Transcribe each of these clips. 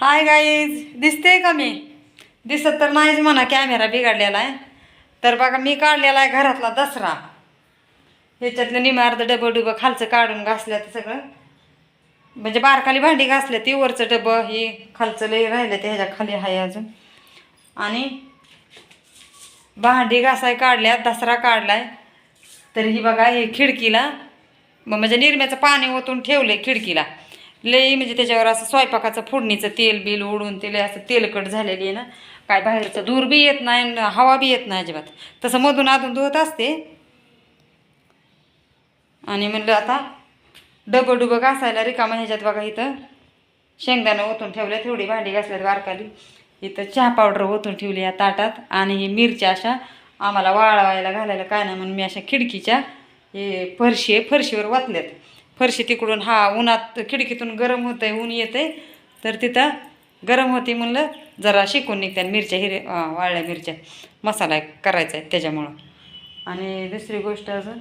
Hi guys दिसते का मी? दिसत तर नाहीच म्हणा कॅमेरा बिघडलेला आहे. तर बघा मी काढलेला आहे घरातला दसरा. ह्याच्यातलं निमार्ध डबं डुबं खालचं काढून घासलं तर सगळं. म्हणजे बारखाली भांडी घासल्या ती वरचं डबं हे खालचं लई राहिलं ते ह्याच्या खाली आहे अजून. आणि भांडी घासाय काढल्या दसरा काढलाय. तर ही बघा हे खिडकीला म्हणजे निरम्याचं पाणी ओतून ठेवलंय खिडकीला. लई म्हणजे त्याच्यावर असं स्वयंपाकाचं फोडणीचं तेल बिल उडून ते लई असं तेलकट झालेली आहे ना. काय बाहेरचं धूर बी येत नाही हवा बी येत नाही अजिबात. तसं मधून अधून धुवत असते. आणि म्हणलं आता डबं डुबं घासायला रिकामा ह्याच्यात बघा इथं. शेंगदाणं ओतून ठेवल्या थोडी भांडी घासल्यात बारकाली. इथं चहा पावडर ओतून ठेवली या ताटात. आणि ही मिरच्या अशा आम्हाला वाळवायला घालायला काय नाही म्हणून मी अशा खिडकीच्या हे फरशी फरशीवर वाचल्यात फरशी तिकडून हा उन्हात खिडकीतून गरम होतं आहे ऊन येतं आहे तर तिथं गरम होती म्हणलं जरा शिकून निघते मिरच्या हिरे वाळल्या मिरच्या मसाला करायचा आहे त्याच्यामुळं. आणि दुसरी गोष्ट अजून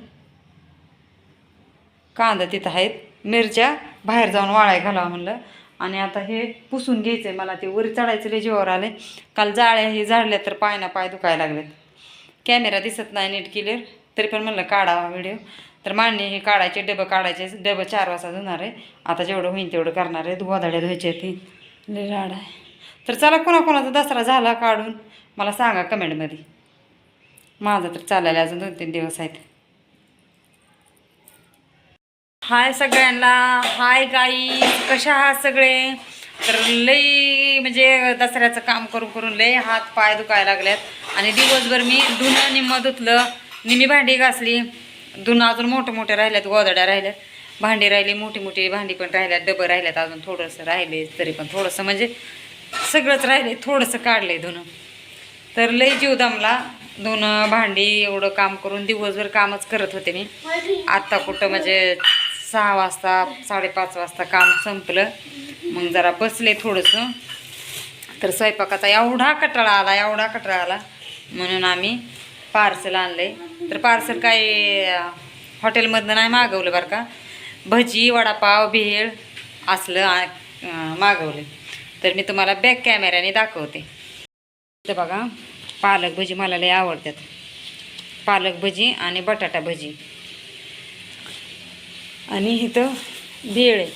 कांदा तिथं आहेत मिरच्या बाहेर जाऊन वाळाय घालावा म्हणलं. आणि आता हे पुसून घ्यायचं आहे मला ते वर चढायचं लय जीवावर आले काल जाळ्या हे झाडल्या तर पाय ना पाय दुखायला लागलेत. कॅमेरा दिसत नाही नीट क्लिअर तरी पण म्हणलं काढावा व्हिडिओ. तर मांडणी हे काढायचे डबं काढायचे डबं चार वाजता धुणार आहे. आता जेवढं होईन तेवढं करणार आहे. गोधाड्या धुवायचे ती. लय राड आहे. तर चला कोणाकोणाचा दसरा झाला काढून मला सांगा कमेंटमध्ये. माझा तर चालायला अजून दोन तीन दिवस आहेत. हाय सगळ्यांना. हाय गाई कशा आहात सगळे? तर लई म्हणजे दसऱ्याचं काम करून करून लई हात पाय दुखायला लागल्यात आणि दिवसभर मी धुणं निम्मं धुतलं. निम्मी भांडी घासली. धुणं अजून मोठे मोठे राहिल्यात गोदड्या राहिल्यात भांडी राहिली मोठी मोठी भांडी पण राहिल्यात डबं राहिल्यात अजून थोडंसं राहिले तरी पण थोडंसं म्हणजे सगळंच राहिले थोडंसं काढलंय धुणं तर लई जीव दमला धुणं भांडी एवढं काम करून दिवसभर कामच करत होते मी. आत्ता कुठं म्हणजे सहा वाजता साडेपाच वाजता काम संपलं. मग जरा बसले थोडंसं. तर स्वयंपाकाचा एवढा कटाळा आला एवढा कटाळा आला. म्हणून आम्ही पार्सल आणले तर पार्सल काय हॉटेलमधनं नाही मागवलं बरं का. भजी वडापाव भेळ असलं मागवले मागवलं. तर मी तुम्हाला बॅक कॅमेऱ्याने दाखवते. तर बघा पालक भजी मला लई आवडतात. पालक भजी आणि बटाटा भजी. आणि इथं भेळ आहे.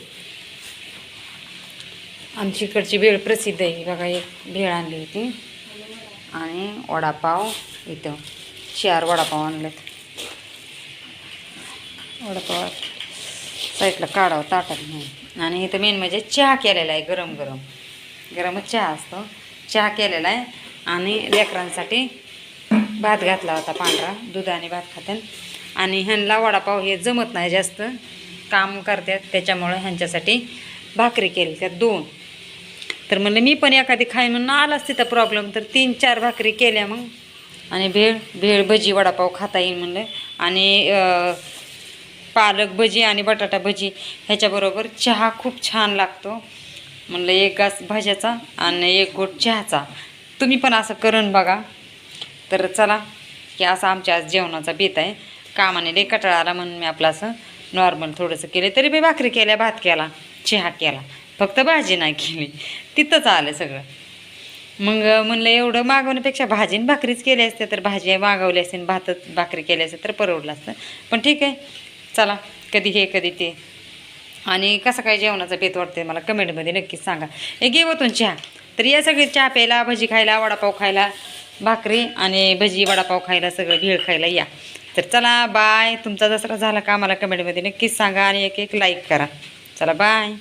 आमची इकडची भेळ प्रसिद्ध आहे. बघा एक भेळ आणली होती. आणि वडापाव इथं. चार वडापाव आणलेत. वडापाव साईडला काढावं ताटात म्हणून आणि इथं मेन म्हणजे चहा केलेला आहे गरम गरम. गरमच चहा असतो. चहा केलेला आहे. आणि लेकरांसाठी भात घातला होता पांढरा. दूध आणि भात खात्यान आणि ह्यांना वडापाव हे जमत नाही जास्त. काम करतात. त्याच्यामुळं ह्यांच्यासाठी भाकरी केली त्यात दोन. तर म्हणलं मी पण एखादी खाईन म्हणून आलाच तिथं प्रॉब्लेम तर तीन चार भाकरी केल्या मग. आणि भेळ भेळ भजी वडापाव खाता येईल म्हणलं आणि पालक भजी आणि बटाटा भजी ह्याच्याबरोबर चहा खूप छान लागतो. म्हणलं एक गास भाज्याचा आणि एक गोट चहाचा. तुम्ही पण असं करून बघा. तर चला की असं आमच्या आज जेवणाचा बेत आहे. कामाने लई कटाळा आला म्हणून मी आपलं असं नॉर्मल थोडंसं केलं तरी मी भाकरी केल्या भात केला चहा केला. फक्त भाजी नाही केली. तिथंच आलं सगळं. मग म्हणलं एवढं मागवण्यापेक्षा भाजीन भाकरीच केली असते तर भाजी मागवली असते आणि भातच भाकरी केली असते तर परवडलं असतं. पण ठीक आहे चला कधी हे कधी ते. आणि कसं काय जेवणाचा बेत वाटते मला कमेंटमध्ये नक्कीच सांगा. हे घेवतून चहा तर या सगळी चहा प्यायला भजी खायला वडापाव खायला भाकरी आणि भजी वडापाव खायला सगळं भेळ खायला या. तर चला बाय. तुमचा दसरा झाला का मला कमेंटमध्ये नक्कीच सांगा आणि एक एक लाईक करा. चला बाय.